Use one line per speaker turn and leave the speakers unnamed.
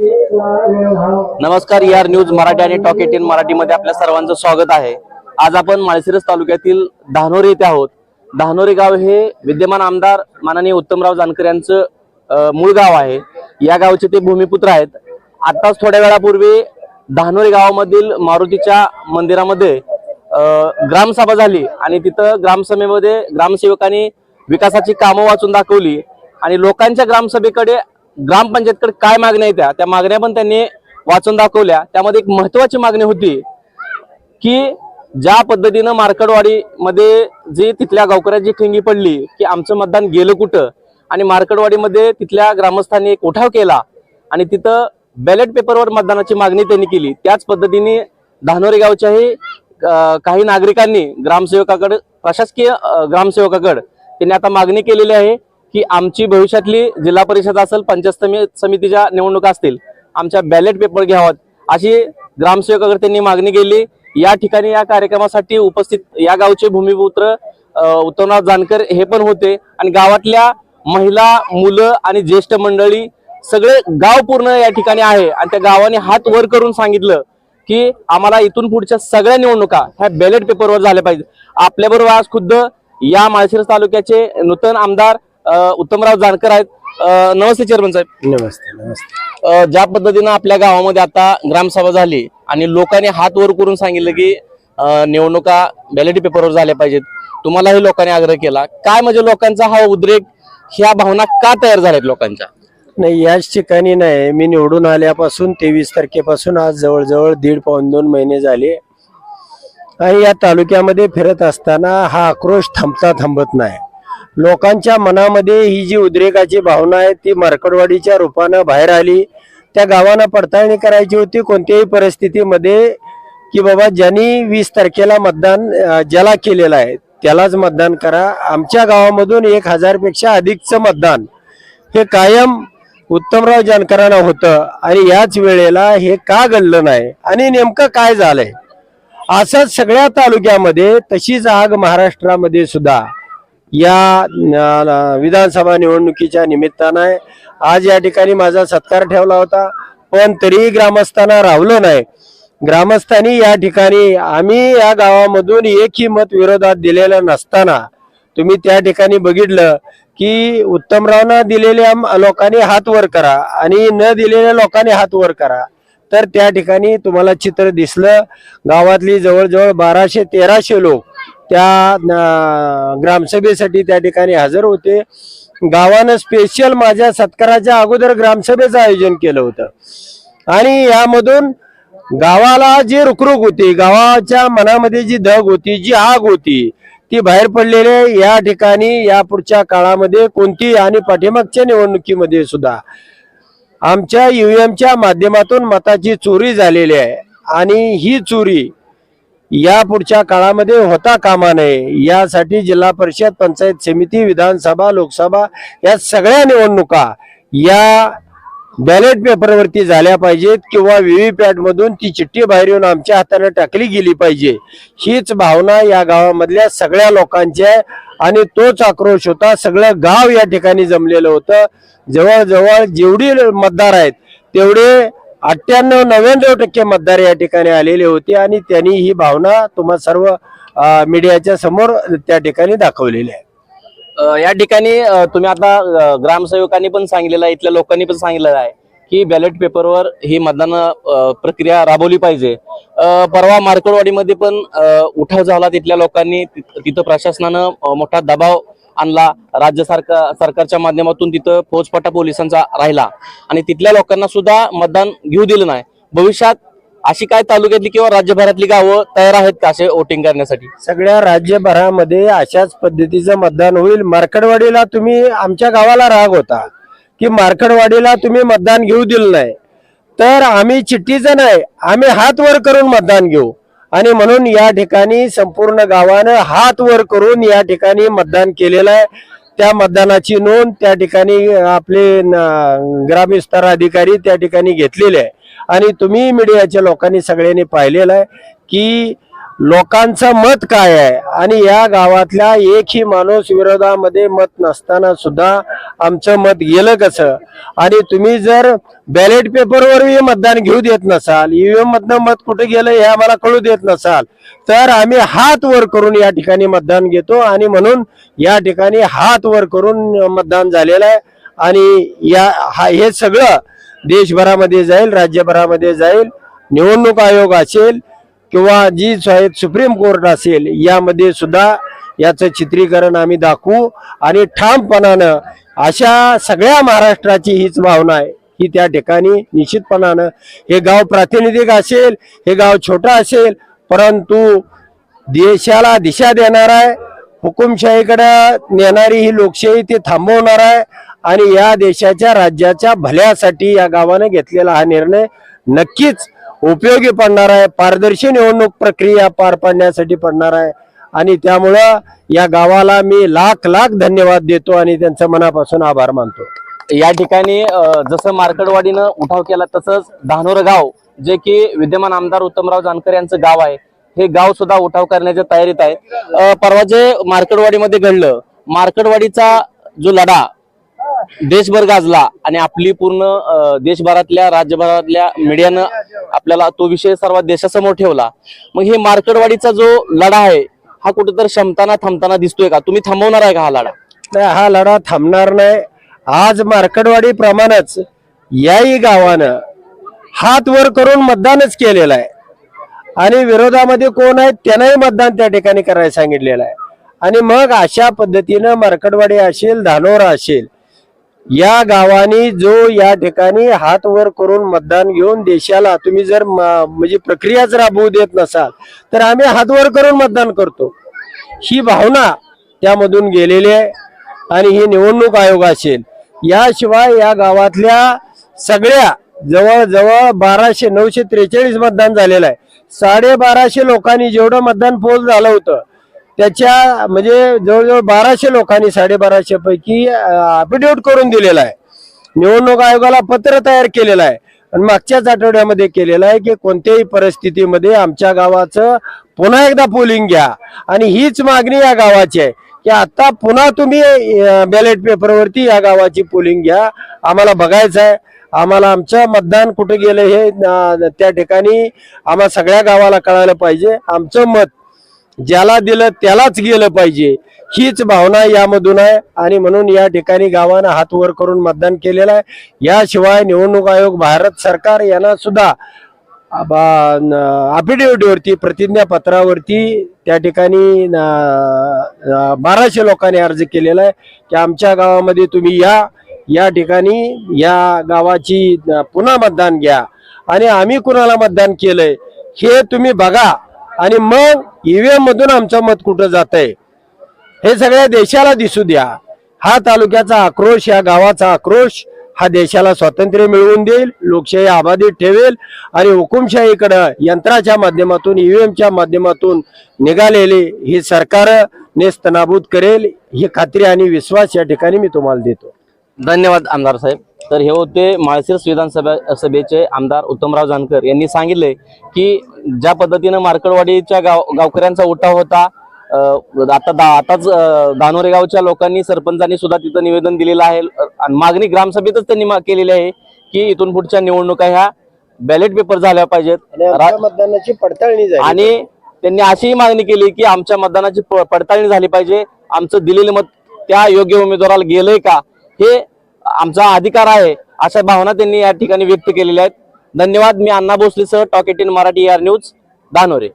नमस्कार यार न्यूज मराठी आणि टॉक एटीन मराठीमध्ये आपल्या सर्वांचं स्वागत आहे. आज आपण माळशिरस तालुक्यातील धानोरी येथे आहोत. धानोरी गाव हे विद्यमान आमदार माननीय उत्तमराव जानकर यांचं मूळ गाव आहे. या गावचे ते भूमिपुत्र आहेत. आताच थोड्या वेळापूर्वी धानोरी गावामधील मारुतीच्या मंदिरामध्ये ग्रामसभा झाली आणि तिथं ग्रामसभेमध्ये ग्रामसेवकांनी विकासाची कामं वाचून दाखवली आणि लोकांच्या ग्रामसभेकडे ग्रामपंचायतकडे काय मागण्या आहेत त्या- त्या मागण्या पण त्यांनी वाचून दाखवल्या. त्यामध्ये एक महत्वाची मागणी होती की ज्या पद्धतीनं मार्कडवाडीमध्ये जे जी तिथल्या गावकऱ्याची ठिंगी पडली की आमचं मतदान गेलं कुठं? आणि मार्कडवाडीमध्ये तिथल्या ग्रामस्थांनी एक उठाव केला आणि तिथं बॅलेट पेपरवर मतदानाची मागणी त्यांनी केली. त्याच पद्धतीने धानोरे गावच्याही काही नागरिकांनी ग्रामसेवकाकडे प्रशासकीय ग्रामसेवकाकडे त्यांनी आता मागणी केलेली आहे की आमची भविष्यातली जिल्हा परिषद असेल पंचायत समितीच्या निवडणुका असतील आमच्या बॅलेट पेपर घ्यावात अशी ग्रामसेवकाकडे त्यांनी मागणी केली या ठिकाणी या कार्यक्रमासाठी उपस्थित या गावचे भूमिपुत्र उत्तमनाथ जानकर हे पण होते. आणि गावातल्या महिला मुलं आणि ज्येष्ठ मंडळी सगळे गाव पूर्ण या ठिकाणी आहे. आणि त्या गावाने हात वर करून सांगितलं की आम्हाला इथून पुढच्या सगळ्या निवडणुका ह्या बॅलेट पेपरवर झाल्या पाहिजे. आपल्याबरोबर आज खुद्द या माळशिरस तालुक्याचे नूतन आमदार उत्तमराव जानकर आहेत. नमस्ते चेअरमन साहेब.
नमस्ते नमस्ते.
ज्या पद्धतीनं आपल्या गावामध्ये आता ग्रामसभा झाली आणि लोकांनी हात वर करून सांगितलं की निवडणुका बॅलेट पेपरवर झाल्या पाहिजेत. तुम्हालाही लोकांनी आग्रह केला. काय म्हणजे लोकांचा हा उद्रेक ह्या भावना का तयार झाल्यात लोकांच्या?
नाही याच ठिकाणी नाही. मी निवडून आल्यापासून तेवीस तारखेपासून आज जवळजवळ दीड पाऊन दोन महिने झाले. आणि या तालुक्यामध्ये फिरत असताना हा आक्रोश थांबता थांबत नाही. लोकांच्या मनामध्ये ही जी उद्रेकाची भावना आहे ती मरकडवाडीच्या रूपानं बाहेर आली. त्या गावांना पडताळणी करायची होती कोणत्याही परिस्थितीमध्ये की बाबा ज्यांनी वीस तारखेला मतदान ज्याला केलेलं आहे त्यालाच मतदान करा. आमच्या गावामधून एक हजारपेक्षा अधिकचं मतदान हे कायम उत्तमराव जानकरांना होतं आणि याच वेळेला हे का घडलं नाही आणि नेमकं काय झालंय? असंच सगळ्या तालुक्यामध्ये तशीच आग महाराष्ट्रामध्ये सुद्धा. या विधानसभा निवडणुकीच्या निमित्तानं आहे. आज या ठिकाणी माझा सत्कार ठेवला होता. पण तरीही ग्रामस्थांना रावलं नाही. ग्रामस्थांनी या ठिकाणी आम्ही या गावामधून एकही मत विरोधात दिलेलं नसताना तुम्ही त्या ठिकाणी बघितलं की उत्तमरावना दिलेल्या लोकांनी हात वर करा आणि न दिलेल्या लोकांनी हात वर करा. तर त्या ठिकाणी तुम्हाला चित्र दिसलं. गावातली जवळजवळ बाराशे तेराशे लोक त्या ग्रामसभेसाठी त्या ठिकाणी हजर होते. गावानं स्पेशल माझ्या सत्काराच्या अगोदर ग्रामसभेचं आयोजन केलं होतं. आणि यामधून गावाला जी रुखरुख होती गावाच्या मनामध्ये जी धग होती जी आग होती ती बाहेर पडलेले या ठिकाणी या पुढच्या काळामध्ये कोणती आणि पाठीमागच्या निवडणुकीमध्ये सुद्धा आमच्या ईव्हीएमच्या माध्यमातून मताची चोरी झालेली आहे. आणि ही चोरी या पुढच्या काळामध्ये होता कामा नये. यासाठी जिल्हा परिषद पंचायत समिती विधानसभा लोकसभा या सगळ्या निवडणुका या बॅलेट पेपरवरती झाल्या पाहिजेत किंवा व्हीव्हीपॅट मधून ती चिठ्ठी बाहेर येऊन आमच्या हाताने टाकली गेली पाहिजे. हीच भावना या गावामधल्या सगळ्या लोकांची आहे आणि तोच आक्रोश होता. सगळं गाव या ठिकाणी जमलेलं होतं. जवळजवळ जेवढी मतदार आहेत तेवढे अठ्ठ्याण्णव नव्याण्णव टक्के मतदार या ठिकाणी आलेले होते आणि त्यांनी ही भावना तुम्हा सर्व मीडियाच्या समोर त्या ठिकाणी दाखवलेली आहे.
या ठिकाणी तुम्ही आता ग्रामसेवकांनी पण सांगितलेलं आहे इथल्या लोकांनी पण सांगितलेलं आहे की बॅलेट पेपरवर ही मतदान प्रक्रिया राबवली पाहिजे. परवा मार्कडवाडीमध्ये पण उठाव झाला तिथल्या लोकांनी तिथं प्रशासनानं मोठा दबाव आणला. राज्य सरकार सरकारच्या माध्यमातून तिथं फौजफाटा पोलिसांचा राहिला. आणि तिथल्या लोकांना सुद्धा मतदान घेऊ दिलं नाही. भविष्यात अशी काय तालुक्यातली किंवा राज्यभरातली गावं तयार आहेत का असे वोटिंग करण्यासाठी?
सगळ्या राज्यभरामध्ये अशाच पद्धतीचं मतदान होईल. मार्कडवाडीला तुम्ही आमच्या गावाला राग होता की मार्कडवाडीला तुम्ही मतदान घेऊ दिलं नाही. तर आम्ही चिठ्ठीचं नाही आम्ही हात वर करून मतदान घेऊ. आणि म्हणून या ठिकाणी संपूर्ण गावानं हात वर करून या ठिकाणी मतदान केलेलं आहे. त्या मतदानाची नोंद त्या ठिकाणी आपले न- ग्रामविस्तार अधिकारी त्या ठिकाणी घेतलेले आहे. आणि तुम्ही मीडियाच्या लोकांनी सगळ्यांनी पाहिलेलं आहे की लोकांचं मत काय आहे? आणि या गावातल्या एकही माणूस विरोधामध्ये मत नसताना सुद्धा आमचं मत गेलं कसं? आणि तुम्ही जर बॅलेट पेपरवरही मतदान घेऊ देत नसाल ईव्हीएम मधनं मत कुठे गेलं हे आम्हाला कळू देत नसाल तर आम्ही हात वर करून या ठिकाणी मतदान घेतो आणि म्हणून या ठिकाणी हात वर करून मतदान झालेलं आहे. आणि या हा हे सगळं देशभरामध्ये जाईल राज्यभरामध्ये जाईल निवडणूक आयोग असेल किंवा जी आहेत सुप्रीम कोर्ट असेल यामध्ये सुद्धा याचं चित्रीकरण आम्ही दाखवू आणि ठामपणानं अशा सगळ्या महाराष्ट्राची हीच भावना आहे. की त्या ठिकाणी निश्चितपणानं हे गाव प्रातिनिधिक असेल हे गाव छोटं असेल परंतु देशाला दिशा देणार आहे हुकुमशाहीकडे नेणारी ही लोकशाही ते थांबवणार आहे आणि या देशाच्या राज्याच्या भल्यासाठी या गावाने घेतलेला हा निर्णय नक्कीच उपयोगी पडणार आहे पारदर्शी निवडणूक प्रक्रिया पार पाडण्यासाठी पडणार आहे. आणि त्यामुळं या गावाला मी लाख लाख धन्यवाद देतो आणि त्यांचा मनापासून आभार मानतो.
या ठिकाणी जसं मार्कडवाडीनं उठाव केला तसंच धानोर गाव जे की विद्यमान आमदार उत्तमराव जानकर यांचं गाव आहे हे गाव सुद्धा उठाव करण्याच्या तयारीत आहे. परवा जे मार्कडवाडीमध्ये घडलं मार्कडवाडीचा जो लढा देशभर गाजला आणि आपली पूर्ण देशभरातल्या राज्यभरातल्या मीडियानं आपल्याला तो विषय सर्वात देशासमोर ठेवला. मग हे मार्केटवाडीचा जो लढा आहे हा कुठेतरी क्षमताना थांबताना दिसतोय का? तुम्ही थांबवणार आहे का हा लढा?
नाही हा लढा थांबणार नाही. आज मार्केटवाडी प्रमाणेच याही गावानं हात वर करून मतदानच केलेलं आहे. आणि विरोधामध्ये कोण आहेत त्यांनाही मतदान त्या ठिकाणी करायला सांगितलेलं आहे. आणि मग अशा पद्धतीनं मार्केटवाडी असेल धानोरा असेल या गावाने जो या ठिकाणी हात वर करून मतदान घेऊन देशाला तुम्ही जर म- म्हणजे प्रक्रियाच राबवू देत नसाल तर आम्ही हात वर करून मतदान करतो. ही भावना त्यामधून गेलेली आहे आणि ही निवडणूक आयोग असेल. याशिवाय या गावातल्या सगळ्या जवळजवळ बाराशे नऊशे त्रेचाळीस मतदान झालेलं आहे. साडेबाराशे लोकांनी जेवढं मतदान पोल झालं होतं त्याच्या म्हणजे जवळजवळ बाराशे लोकांनी साडेबाराशे पैकी अफिडेविट करून दिलेला आहे. निवडणूक आयोगाला पत्र तयार केलेलं आहे. आणि मागच्याच आठवड्यामध्ये केलेलं आहे की कोणत्याही परिस्थितीमध्ये आमच्या गावाचं पुन्हा एकदा पोलिंग घ्या. आणि हीच मागणी या गावाची आहे की आता पुन्हा तुम्ही बॅलेट पेपरवरती या गावाची पोलिंग घ्या. आम्हाला बघायचं आहे. आम्हाला आमचं मतदान कुठे गेलं हे त्या ठिकाणी आम्हाला सगळ्या गावाला कळायला पाहिजे. आमचं मत ज्याला दिलं त्यालाच गेलं पाहिजे. हीच भावना यामधून आहे. आणि म्हणून या ठिकाणी गावानं हात वर करून मतदान केलेलं आहे. याशिवाय निवडणूक आयोग भारत सरकार यांना सुद्धा अफिडेव्हिटवरती प्रतिज्ञापत्रावरती त्या ठिकाणी बाराशे लोकांनी अर्ज केलेला आहे की आमच्या गावामध्ये तुम्ही या. या ठिकाणी या गावाची पुन्हा मतदान घ्या. आणि आम्ही कुणाला मतदान केलंय हे तुम्ही बघा. आणि मग ईव्हीएम मधून आमचं मत कुठं जात आहे हे सगळ्या देशाला दिसू द्या. हा तालुक्याचा आक्रोश या गावाचा आक्रोश हा देशाला स्वातंत्र्य मिळवून देईल लोकशाही आबाधित ठेवेल आणि हुकुमशाहीकडं यंत्राच्या माध्यमातून ईव्हीएमच्या माध्यमातून निघालेले ही सरकार नेस्तनाबूत करेल ही खात्री आणि विश्वास या ठिकाणी मी तुम्हाला देतो.
धन्यवाद आमदार साहेब. तर हे होते माळशिरस विधानसभा सभेचे आमदार उत्तमराव जानकर. यांनी सांगितले की ज्या पद्धतीनं मार्कडवाडीच्या गाव गावकऱ्यांचा उठाव होता आता दा आताच दानोरे गावच्या लोकांनी सरपंचांनी सुद्धा तिथं निवेदन दिलेलं आहे. आणि मागणी ग्रामसभेतच त्यांनी केलेली आहे की इथून पुढच्या निवडणुका ह्या बॅलेट पेपर झाल्या पाहिजेत.
मतदानाची पडताळणी
आणि त्यांनी अशीही मागणी केली की आमच्या मतदानाची पडताळणी झाली पाहिजे. आमचं दिलेलं मत त्या योग्य उमेदवाराला गेलंय का? हे आमचा अधिकार आहे अशा भावना त्यांनी या ठिकाणी व्यक्त केलेल्या आहेत. धन्यवाद मी अण्णा भोसलेसह टॉकेट इन मराठी आर न्यूज दानोरे.